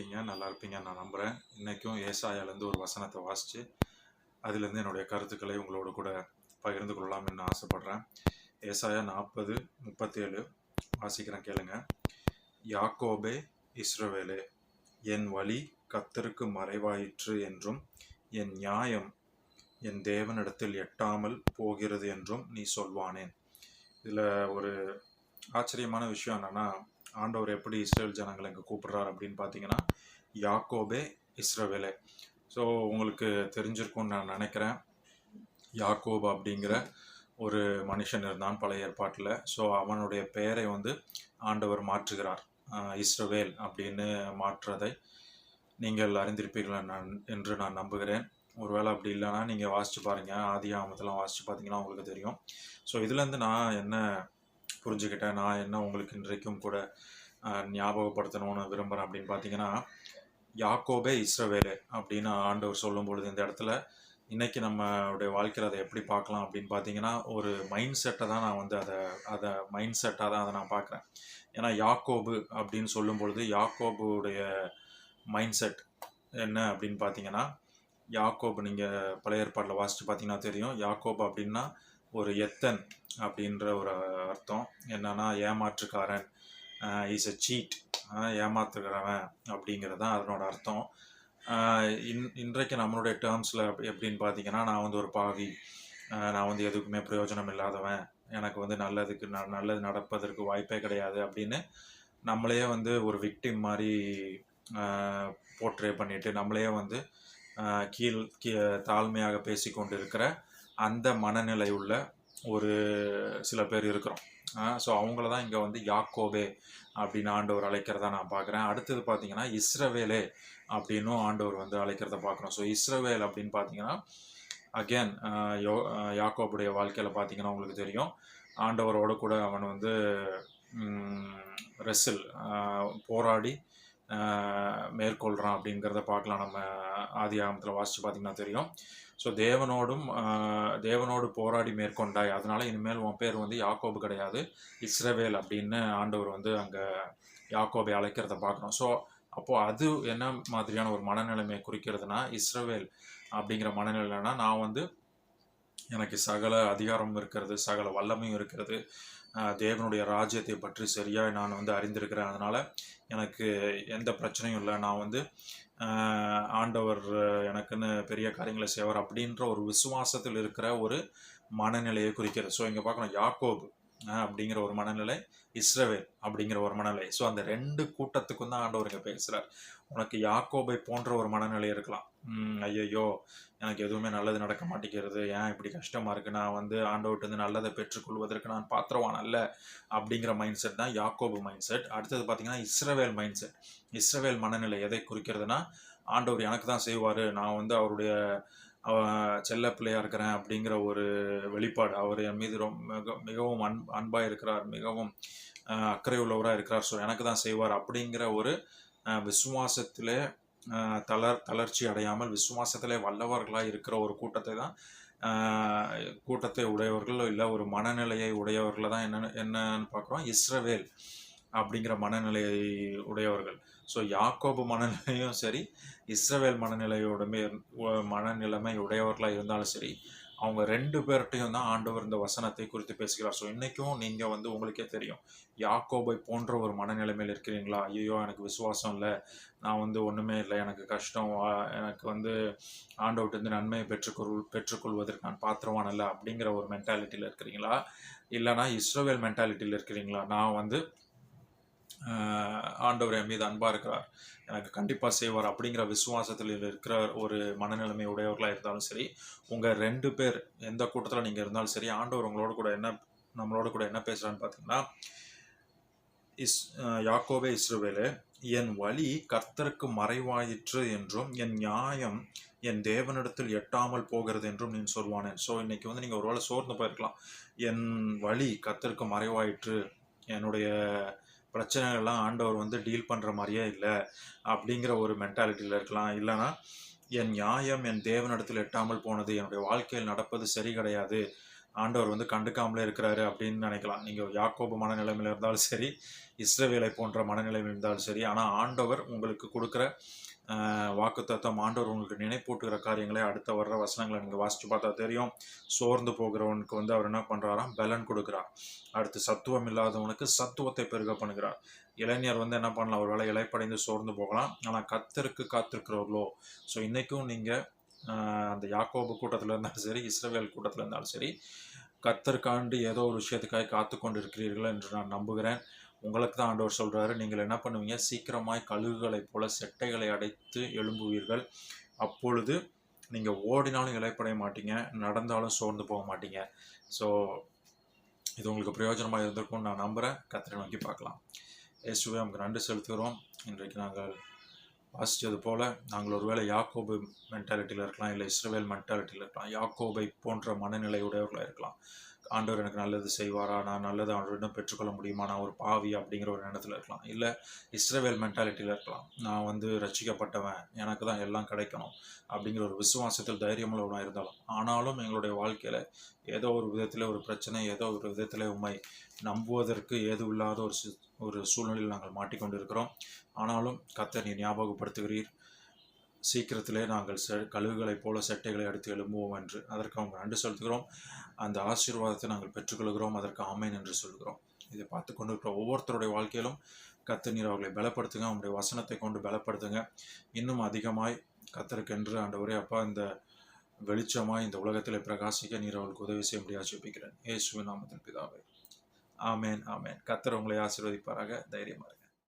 இருக்கீங்க நல்லா இருப்பீங்க நான் நம்புகிறேன் இன்றைக்கும் ஏசாயாலேருந்து ஒரு வசனத்தை வாசித்து அதுலேருந்து என்னுடைய கருத்துக்களை உங்களோட கூட பகிர்ந்து கொள்ளலாம்னு நான் ஆசைப்பட்றேன். ஏசாயா நாற்பது முப்பத்தேழு வாசிக்கிறேன் கேளுங்க. யாக்கோபே இஸ்ரவேலே என் வழி கத்தருக்கு மறைவாயிற்று என்றும் என் நியாயம் என் தேவனிடத்தில் எட்டாமல் போகிறது என்றும் நீ சொல்வானேன். இதில் ஒரு ஆச்சரியமான விஷயம் என்னென்னா ஆண்டவர் எப்படி இஸ்ரேல் ஜனங்களை இங்கே கூப்பிடுறார் அப்படின்னு பார்த்தீங்கன்னா யாக்கோபே இஸ்ரவேலே. ஸோ உங்களுக்கு தெரிஞ்சிருக்கும்னு நான் நினைக்கிறேன். யாக்கோப் அப்படிங்கிற ஒரு மனுஷன் இருந்தான் பழைய ஏற்பாட்டில். ஸோ அவனுடைய பெயரை வந்து ஆண்டவர் மாற்றுகிறார். இஸ்ரவேல் அப்படின்னு மாற்றுறதை நீங்கள் அறிந்திருப்பீர்கள் நான் என்று நான் நம்புகிறேன். ஒருவேளை அப்படி இல்லைன்னா நீங்கள் வாசிச்சு பாருங்கள் ஆதி ஆமத்தெல்லாம் வாசித்து பார்த்தீங்கன்னா உங்களுக்கு தெரியும். ஸோ இதுலேருந்து நான் என்ன புரிஞ்சுக்கிட்டேன். நான் என்ன உங்களுக்கு இன்றைக்கும் கூட ஞாபகப்படுத்தணும்னு விரும்புகிறேன் அப்படின்னு பார்த்தீங்கன்னா யாக்கோபே இஸ்ரவேலே அப்படின்னு ஆண்டவர் சொல்லும் பொழுது இந்த இடத்துல இன்றைக்கி நம்மளுடைய வாழ்க்கையில் அதை எப்படி பார்க்கலாம் அப்படின்னு பார்த்தீங்கன்னா ஒரு மைண்ட் செட்டை தான் நான் வந்து அதை அதை மைண்ட் செட்டாக தான் அதை நான் பார்க்குறேன் ஏன்னா யாக்கோபு அப்படின்னு சொல்லும் பொழுது யாக்கோபுடைய மைண்ட் செட் என்ன அப்படின்னு பார்த்தீங்கன்னா யாக்கோபு நீங்கள் பழைய ஏற்பாட்டில் வாசித்து பார்த்தீங்கன்னா தெரியும். யாக்கோபு அப்படின்னா ஒரு எத்தன் அப்படின்ற ஒரு அர்த்தம். என்னன்னா ஏமாற்றுக்காரன் இஸ் a சீட் ஏமாத்துக்கிறவன் அப்படிங்கிறது தான் அதனோட அர்த்தம். இன் இன்றைக்கு நம்மளுடைய டேர்ம்ஸில் எப்படின்னு பார்த்தீங்கன்னா நான் வந்து ஒரு பாவி நான் வந்து எதுக்குமே பிரயோஜனம் இல்லாதவன் எனக்கு வந்து நல்லதுக்கு ந நல்லது நடப்பதற்கு வாய்ப்பே கிடையாது அப்படின்னு நம்மளையே வந்து ஒரு விக்டிம் மாதிரி போர்ட்ரே பண்ணிட்டு நம்மளையே வந்து கீழ் கீ தாழ்மையாக பேசிக்கொண்டு இருக்கிற அந்த மனநிலை உள்ள ஒரு சில பேர் இருக்கிறோம். ஸோ அவங்கள தான் இங்கே வந்து யாக்கோபே அப்படின்னு ஆண்டவர் அழைக்கிறதா நான் பார்க்குறேன். அடுத்தது பார்த்தீங்கன்னா இஸ்ரவேலே அப்படின்னும் ஆண்டவர் வந்து அழைக்கிறத பார்க்குறோம். ஸோ இஸ்ரவேல் அப்படின்னு பார்த்தீங்கன்னா அகேன் யோ யாக்கோபுடைய வாழ்க்கையில் பார்த்தீங்கன்னா உங்களுக்கு தெரியும். ஆண்டவரோட கூட அவன் வந்து ரெசில் போராடி மேற்கொள்கிறான் அப்படிங்கிறத பார்க்கலாம். நம்ம ஆதி ஆகமத்தில் வாசித்து பார்த்தீங்கன்னா தெரியும். ஸோ தேவனோடும் தேவனோடு போராடி மேற்கொண்டாய். அதனால் இனிமேல் உன் பேர் வந்து யாக்கோபு கிடையாது. இஸ்ரவேல் அப்படின்னு ஆண்டவர் வந்து அங்கே யாக்கோபை அழைக்கிறத பார்க்குறோம் ஸோ அப்போது அது என்ன மாதிரியான ஒரு மனநிலைமையை குறிக்கிறதுனா இஸ்ரவேல் அப்படிங்கிற மனநிலைனா நான் வந்து எனக்கு சகல அதிகாரமும் இருக்கிறது சகல வல்லமையும் இருக்கிறது. தேவனுடைய ராஜ்யத்தை பற்றி சரியாக நான் வந்து அறிந்திருக்கிறேன். அதனால் எனக்கு எந்த பிரச்சனையும் இல்லை. நான் வந்து ஆண்டவர் எனக்குன்னு பெரிய காரியங்களை செய்வார் அப்படின்ற ஒரு விசுவாசத்தில் இருக்கிற ஒரு மனநிலையை குறிக்கிறது. ஸோ இங்கே பார்க்கணும். யாக்கோபு அப்படிங்கிற ஒரு மனநிலை இஸ்ரவேல் அப்படிங்கிற ஒரு மனநிலை. ஸோ அந்த ரெண்டு கூட்டத்துக்கும் தான் ஆண்டவர் இங்கே பேசுகிறார் உனக்கு யாக்கோபை போன்ற ஒரு மனநிலை இருக்கலாம். ஐயையோ. எனக்கு எதுவுமே நல்லது நடக்க மாட்டேங்கிறது. ஏன் இப்படி கஷ்டமாக இருக்குது நான் வந்து ஆண்டவர்கிட்ட இருந்து நல்லதை பெற்றுக்கொள்வதற்கு நான் பாத்திரவான் அல்ல அப்படிங்கிற மைண்ட் செட் தான் யாக்கோபு மைண்ட் செட் அடுத்தது பார்த்தீங்கன்னா இஸ்ரவேல் மைண்ட் செட் இஸ்ரவேல் மனநிலை எதை குறிக்கிறதுனா ஆண்டவர் எனக்கு தான் செய்வார். நான் வந்து அவருடைய அவ- செல்ல பிள்ளையாக இருக்கிறேன் அப்படிங்கிற ஒரு வெளிப்பாடு. அவர் என் மீது ரொம்ப மிக மிகவும் அன் அன்பாக இருக்கிறார். மிகவும் அக்கறை உள்ளவராக இருக்கிறார். ஸோ எனக்கு தான் செய்வார் அப்படிங்கிற ஒரு ஆஹ், விசுவாசத்திலே தளர் தளர்ச்சி அடையாமல் விசுவாசத்திலே வல்லவர்களாக இருக்கிற ஒரு கூட்டத்தை தான் கூட்டத்தை உடையவர்கள் இல்லை ஒரு மனநிலையை உடையவர்களை தான் என்னன்னு என்னன்னு பார்க்குறோம். இஸ்ரவேல் அப்படிங்கிற மனநிலையை உடையவர்கள். ஸோ யாக்கோபு மனநிலையும் சரி இஸ்ரவேல் மனநிலையோடுமே மனநிலைமை உடையவர்களாக இருந்தாலும் சரி அவங்க ரெண்டு பேர்கிட்டையும் தான் ஆண்டவர் இந்த வசனத்தை குறித்து பேசுகிறார். ஸோ இன்றைக்கும் நீங்கள் வந்து உங்களுக்கே தெரியும். யாக்கோபை போன்ற ஒரு மனநிலைமையில் இருக்கிறீங்களா? ஐயோ எனக்கு விசுவாசம் இல்லை. நான் வந்து ஒன்றுமே இல்லை. எனக்கு கஷ்டம். எனக்கு வந்து ஆண்டவர்கிட்ட நன்மையை பெற்றுக்கொள் பெற்றுக்கொள்வதற்கு நான் பாத்திரமான இல்லை அப்படிங்கிற ஒரு மென்டாலிட்டியில் இருக்கிறீங்களா? இல்லைனா இஸ்ரோவேல் மென்டாலிட்டியில் இருக்கிறீங்களா? நான் வந்து ஆண்டவர் என் மீது அன்பாக இருக்கிறார். எனக்கு கண்டிப்பாக செய்வார் அப்படிங்கிற விசுவாசத்தில் இருக்கிற ஒரு மனநிலைமை உடையவர்களாக இருந்தாலும் சரி உங்கள் ரெண்டு பேர் எந்த கூட்டத்தில் நீங்கள் இருந்தாலும் சரி ஆண்டவர் உங்களோட கூட என்ன நம்மளோட கூட என்ன பேசுகிறான்னு பார்த்தீங்கன்னா இஸ் யாக்கோவே இஸ்ரோவேலு என் வழி கர்த்தருக்கு மறைவாயிற்று என்றும் என் நியாயம் என் தேவனிடத்தில் எட்டாமல் போகிறது என்றும் நீ சொல்வானேன் ஸோ இன்னைக்கு வந்து நீங்கள் ஒருவேளை சோர்ந்து போயிருக்கலாம். என் வழி கர்த்தருக்கு மறைவாயிற்று என்னுடைய பிரச்சனைகள்லாம் ஆண்டவர் வந்து டீல் பண்ணுற மாதிரியே இல்லை அப்படிங்கிற ஒரு மென்டாலிட்டியில் இருக்கலாம். இல்லைன்னா என் நியாயம் என் தேவனிடத்தில் எட்டாமல் போனது என்னுடைய வாழ்க்கையில் நடப்பது சரி கிடையாது. ஆண்டவர் வந்து கண்டுக்காமலே இருக்கிறாரு அப்படின்னு நினைக்கலாம். நீங்கள் யாக்கோபு மனநிலைமையில் இருந்தாலும் சரி இஸ்ரவேலை போன்ற மனநிலைமை இருந்தாலும் சரி ஆனால் ஆண்டவர் உங்களுக்கு கொடுக்குற வாக்குத்தத்தம் ஆண்டவர் உங்களுக்கு நினைப்பூட்டுகிற காரியங்களை அடுத்த வர்ற வசனங்களை நீங்கள் வாசித்து பார்த்தா தெரியும். சோர்ந்து போகிறவனுக்கு வந்து அவர் என்ன பண்ணுறாராம் பலன் கொடுக்குறார். அடுத்து சத்துவம் இல்லாதவனுக்கு சத்துவத்தை பெருக பண்ணுகிறார். இளைஞர் வந்து என்ன பண்ணலாம்? ஒரு வேளை இலைப்படைந்து சோர்ந்து போகலாம். ஆனால் கத்தருக்கு காத்திருக்கிறவர்களோ ஸோ இன்றைக்கும் நீங்கள் அந்த யாக்கோபு கூட்டத்தில் இருந்தாலும் சரி இஸ்ரேல் கூட்டத்தில் இருந்தாலும் சரி கத்தருக்காண்டு ஏதோ ஒரு விஷயத்துக்காக காத்து கொண்டு இருக்கிறீர்கள் என்று நான் நம்புகிறேன். உங்களுக்கு தான் ஆண்டவர் சொல்கிறாரு நீங்கள் என்ன பண்ணுவீங்க? சீக்கிரமாய் கழுகுகளைப் போல செட்டைகளை அடைத்து எழும்புவீர்கள். அப்பொழுது நீங்கள் ஓடினாலும் இலைப்படைய மாட்டீங்க. நடந்தாலும் சோர்ந்து போக மாட்டீங்க. ஸோ இது உங்களுக்கு பிரயோஜனமாக இருந்திருக்கும்னு நான் நம்புகிறேன் கத்திரை நோக்கி பார்க்கலாம். இயேசுவே நமக்கு நன்றி செலுத்துகிறோம். இன்றைக்கு நாங்கள் வாசித்தது போல் நாங்கள் ஒருவேளை யாக்கோபு மென்டாலிட்டியில் இருக்கலாம் இல்லை இஸ்ரேல் மென்டாலிட்டியில் இருக்கலாம் யாக்கோபை போன்ற மனநிலையுடையவர்களாக இருக்கலாம். ஆண்டவர் எனக்கு நல்லது செய்வாரா? நான் நல்லது அவரிடம் பெற்றுக்கொள்ள முடியுமா? நான் ஒரு பாவி அப்படிங்கிற ஒரு எண்ணத்தில் இருக்கலாம். இல்லை இஸ்ரேவேல் மென்டாலிட்டியில் இருக்கலாம். நான் வந்து ரசிக்கப்பட்டவன் எனக்கு தான் எல்லாம் கிடைக்கணும் அப்படிங்கிற ஒரு விசுவாசத்தில் தைரியமுள்ளவனாக இருந்தாலும். ஆனாலும் எங்களுடைய வாழ்க்கையில் ஏதோ ஒரு விதத்தில் ஒரு பிரச்சனை ஏதோ ஒரு விதத்தில் உண்மை நம்புவதற்கு ஏதும் இல்லாத ஒரு ஒரு சூழ்நிலையில் நாங்கள் மாட்டிக்கொண்டு இருக்கிறோம் ஆனாலும் கத்தை நீ ஞாபகப்படுத்துகிறீர். சீக்கிரத்திலே நாங்கள் செ கழுகுகளைப் போல சட்டைகளை எடுத்து எழும்புவோம் என்று அதற்கு அவங்க நன்றி செலுத்துகிறோம் அந்த ஆசீர்வாதத்தை நாங்கள் பெற்றுக்கொள்கிறோம். அதற்கு ஆமேன் என்று சொல்கிறோம். இதை பார்த்து கொண்டு இருக்கிற ஒவ்வொருத்தருடைய வாழ்க்கையிலும் கத்த நீர் அவர்களை பலப்படுத்துங்க. அவங்களுடைய வசனத்தை கொண்டு பலப்படுத்துங்க. இன்னும் அதிகமாய் கத்தருக்கென்று ஆண்டவரே அப்பா இந்த வெளிச்சமாய் இந்த உலகத்தில் பிரகாசிக்க நீர் அவர்களுக்கு உதவி செய்ய முடியாது ஜெபிக்கிறேன் ஏசுவின் நாமத்தில் பிதாவே. ஆமேன் ஆமேன். கத்தர் உங்களை ஆசீர்வதிப்பாராக. தைரியமாக